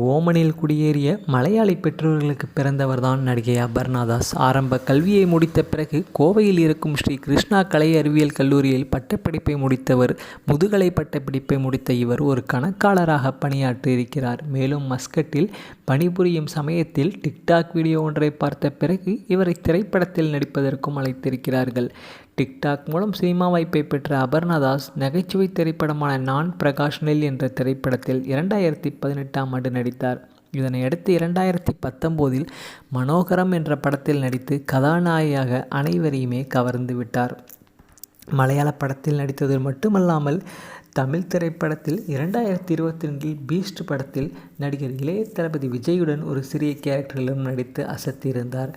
ஓமனில் குடியேறிய மலையாளி பெற்றோர்களுக்கு பிறந்தவர்தான் நடிகை அபர்ணாதாஸ். ஆரம்ப கல்வியை முடித்த பிறகு கோவையில் இருக்கும் ஸ்ரீ கிருஷ்ணா கலை அறிவியல் கல்லூரியில் பட்டப்படிப்பை முடித்தவர் முதுகலை பட்டப்படிப்பை முடித்த இவர் ஒரு கணக்காளராக பணியாற்றியிருக்கிறார். மேலும் மஸ்கட்டில் பணிபுரியும் சமயத்தில் டிக்டாக் வீடியோ ஒன்றை பார்த்த பிறகு இவரை திரைப்படத்தில் நடிப்பதற்கும் அழைத்திருக்கிறார்கள். டிக்டாக் மூலம் சினிமா வாய்ப்பை பெற்ற அபர்ணா தாஸ் நகைச்சுவை திரைப்படமான நான் பிரகாஷ்னில் என்ற திரைப்படத்தில் இரண்டாயிரத்தி பதினெட்டாம் ஆண்டு நடித்தார். இதனையடுத்து இரண்டாயிரத்தி பத்தொம்போதில் மனோகரம் என்ற படத்தில் நடித்து கதாநாயகியாக அனைவரையுமே கவர்ந்து விட்டார். மலையாள படத்தில் நடித்தது மட்டுமல்லாமல் தமிழ் திரைப்படத்தில் இரண்டாயிரத்தி இருபத்தி ரெண்டில் பீஸ்ட் படத்தில் நடிகர் இளைய தளபதி விஜயுடன் ஒரு சிறிய கேரக்டரிலும் நடித்து அசத்தியிருந்தார்.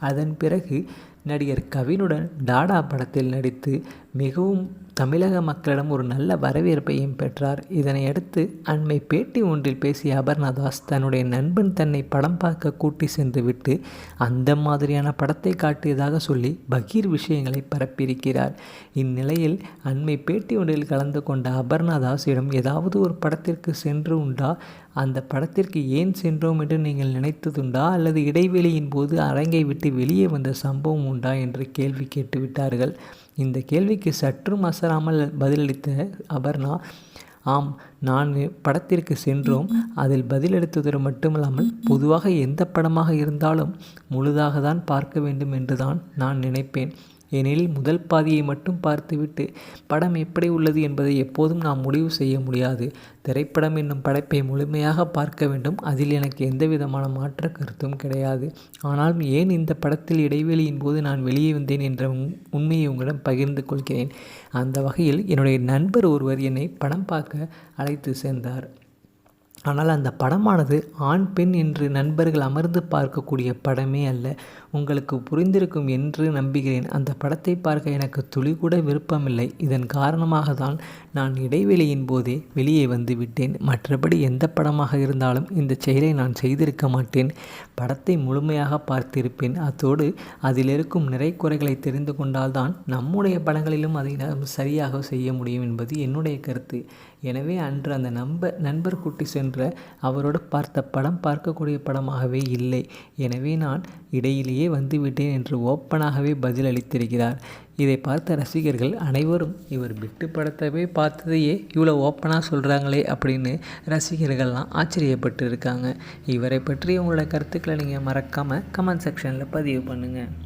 அதன் பிறகு நடிகர் கவினுடன் டாடா படத்தில் நடித்து மிகவும் தமிழக மக்களிடம் ஒரு நல்ல வரவேற்பையும் பெற்றார்? இதனையடுத்து அண்மை பேட்டி ஒன்றில் பேசிய அபர்ணதாஸ் தன்னுடைய நண்பன் தன்னை படம் பார்க்க கூட்டி சென்று விட்டு அந்த மாதிரியான படத்தை காட்டியதாக சொல்லி பகீர் விஷயங்களை பரப்பியிருக்கிறார். இந்நிலையில் அண்மை பேட்டி ஒன்றில் கலந்து கொண்ட அபர்ணதாஸிடம் ஏதாவது ஒரு படத்திற்கு சென்று உண்டா? அந்த படத்திற்கு ஏன் சென்றோம் என்று நீங்கள் நினைத்ததுண்டா? அல்லது இடைவெளியின் போது அரங்கை விட்டு வெளியே வந்த சம்பவம் உண்டா? என்று கேள்வி கேட்டுவிட்டார்கள் இந்த கேள்விக்கு சற்றும் அசராமல் பதிலளித்த அபர்ணா ஆம் நான் படத்திற்கு சென்றோம். அதில் பதிலளித்தது மட்டுமல்லாமல் பொதுவாக எந்த படமாக இருந்தாலும் முழுதாக தான் பார்க்க வேண்டும் என்று தான் நான் நினைப்பேன். ஏனெனில் முதல் பாதியை மட்டும் பார்த்துவிட்டு படம் எப்படி உள்ளது என்பதை எப்போதும் நாம் முடிவு செய்ய முடியாது. திரைப்படம் என்னும் படைப்பை முழுமையாக பார்க்க வேண்டும். அதில் எனக்கு எந்த விதமான மாற்ற கருத்தும் கிடையாது. ஆனால் ஏன் இந்த படத்தில் இடைவெளியின் போது நான் வெளியே வந்தேன் என்ற உண்மையை உங்களிடம் பகிர்ந்து கொள்கிறேன். அந்த வகையில் என்னுடைய நண்பர் ஒருவர் என்னை படம் பார்க்க அழைத்து சேர்ந்தார். ஆனால் அந்த படமானது ஆண் பெண் என்று நண்பர்கள் அமர்ந்து பார்க்கக்கூடிய படமே அல்ல. உங்களுக்கு புரிந்திருக்கும் என்று நம்புகிறேன். அந்த படத்தை பார்க்க எனக்கு துளி கூட விருப்பமில்லை. இதன் காரணமாக தான் நான் இடைவெளியின் போதே வெளியே வந்து விட்டேன். மற்றபடி எந்த படமாக இருந்தாலும் இந்த செயலை நான் செய்திருக்க மாட்டேன். படத்தை முழுமையாக பார்த்திருப்பேன். அத்தோடு அதில் இருக்கும் நிறை குறைகளை தெரிந்து கொண்டால்தான் நம்முடைய படங்களிலும் அதை நாம் சரியாக செய்ய முடியும் என்பது என்னுடைய கருத்து. எனவே அன்று அந்த நம்ப நண்பர் கூட்டி சென்று அவரோடு பார்த்த படம் பார்க்கக்கூடிய படமாகவே இல்லை. எனவே நான் இடையிலேயே வந்துவிட்டேன் என்று ஓப்பனாகவே பதில் அளித்திருக்கிறார் இதை பார்த்த ரசிகர்கள் அனைவரும் இவர் பிட்டு படத்தவே பார்த்ததையே இவ்வளோ ஓப்பனாக சொல்கிறாங்களே அப்படின்னு ரசிகர்கள்லாம் ஆச்சரியப்பட்டு இருக்காங்க இவரை பற்றி உங்களோட கருத்துக்களை நீங்கள் மறக்காமல் கமெண்ட் செக்ஷனில் பதிவு பண்ணுங்கள்